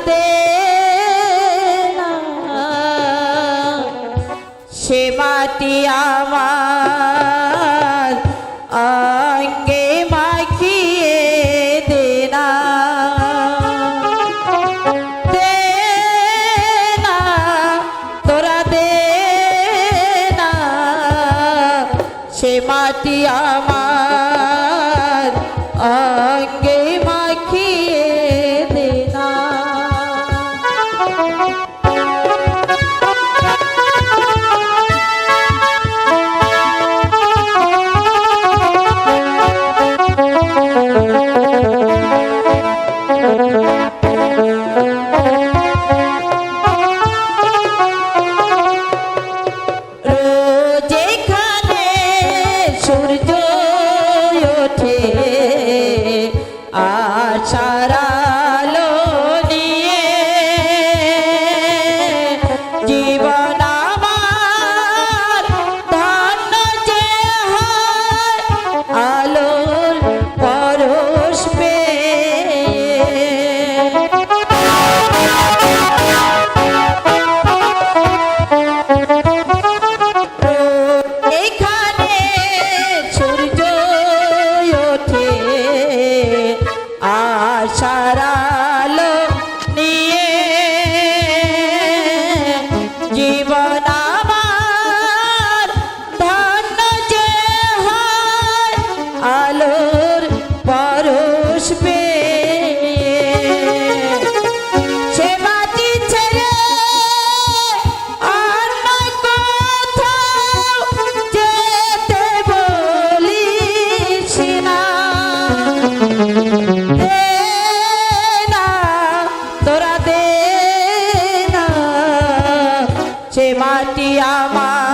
দে সে মাটি আমার আঙ্গে মাখিয়ে দে না তোরা দে না সে মাটি আমার সে মাটি আমার।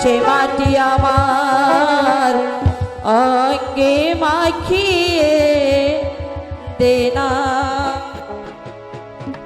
সে মাটি আমার। অঙ্গে মাখিয়ে দেনা